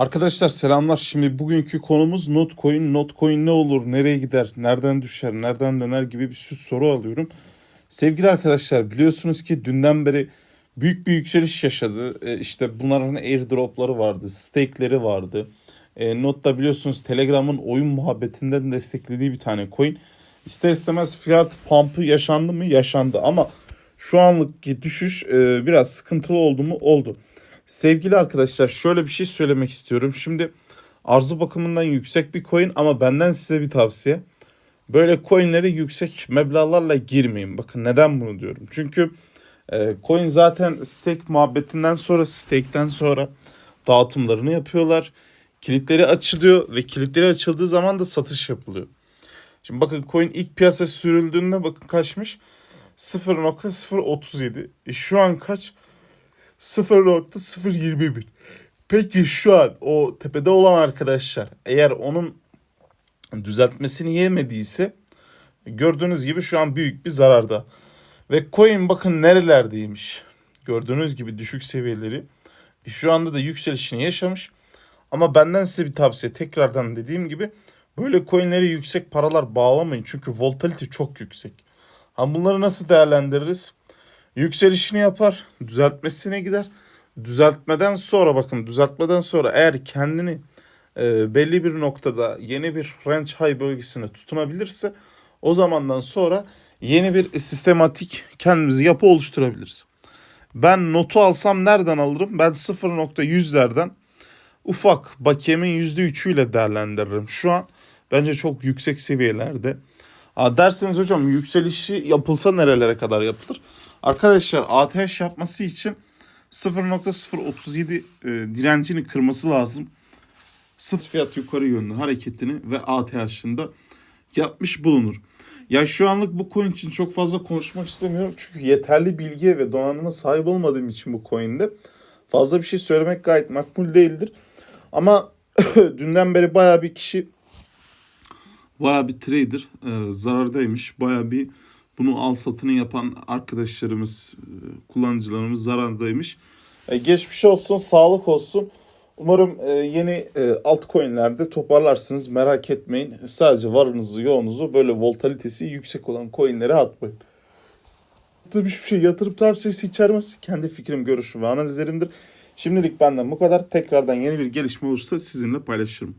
Arkadaşlar selamlar. Şimdi bugünkü konumuz Notcoin. Notcoin ne olur, nereye gider, nereden düşer, nereden döner gibi bir sürü soru alıyorum. Sevgili arkadaşlar biliyorsunuz ki dünden beri büyük bir yükseliş yaşadı. E, işte bunların airdropları vardı, stake'leri vardı. E, Not'ta biliyorsunuz Telegram'ın oyun muhabbetinden desteklediği bir tane coin. İster istemez fiyat pump'ı yaşandı mı? Yaşandı ama şu anlık düşüş e, biraz sıkıntılı oldu mu? Oldu. Sevgili arkadaşlar şöyle bir şey söylemek istiyorum. Şimdi arzu bakımından yüksek bir coin ama benden size bir tavsiye. Böyle coinlere yüksek meblağlarla girmeyin. Bakın neden bunu diyorum. Çünkü e, coin zaten stake muhabbetinden sonra stake'ten sonra dağıtımlarını yapıyorlar. Kilitleri açılıyor ve kilitleri açıldığı zaman da satış yapılıyor. Şimdi bakın coin ilk piyasa sürüldüğünde bakın kaçmış? 0.037. E şu an kaç? 0.021. Peki şu an o tepede olan arkadaşlar eğer onun düzeltmesini yemediyse gördüğünüz gibi şu an büyük bir zararda. Ve coin bakın nerelerdeymiş. Gördüğünüz gibi düşük seviyeleri. E şu anda da yükselişini yaşamış. Ama benden size bir tavsiye tekrardan dediğim gibi böyle coinlere yüksek paralar bağlamayın. Çünkü volatility çok yüksek. Ha bunları nasıl değerlendiririz? Yükselişini yapar, düzeltmesine gider. Düzeltmeden sonra bakın düzeltmeden sonra eğer kendini e, belli bir noktada yeni bir range high bölgesine tutunabilirse o zamandan sonra yeni bir sistematik kendimizi yapı oluşturabiliriz. Ben notu alsam nereden alırım? Ben 0.100'lerden ufak bakiyemin %3'üyle değerlendiririm. Şu an bence çok yüksek seviyelerde. Aa, derseniz hocam yükselişi yapılsa nerelere kadar yapılır? Arkadaşlar ATH yapması için 0.037 e, direncini kırması lazım. Sıfır fiyat yukarı yönlü hareketini ve ATH'ında yapmış bulunur. Ya şu anlık bu coin için çok fazla konuşmak istemiyorum. Çünkü yeterli bilgiye ve donanıma sahip olmadığım için bu coin'de fazla bir şey söylemek gayet makbul değildir. Ama dünden beri baya bir kişi baya bir trader e, zarardaymış. Baya bir bunu al satını yapan arkadaşlarımız, e, kullanıcılarımız zarardaymış. E, geçmiş olsun, sağlık olsun. Umarım e, yeni altcoin'lerde toparlarsınız. Merak etmeyin. Sadece varınızı, yoğunuzu böyle volatilitesi yüksek olan coin'lere atmayın. Tabii hiçbir şey yatırım tavsiyesi içermez. Kendi fikrim, görüşüm ve analizlerimdir. Şimdilik benden bu kadar. Tekrardan yeni bir gelişme olursa sizinle paylaşırım.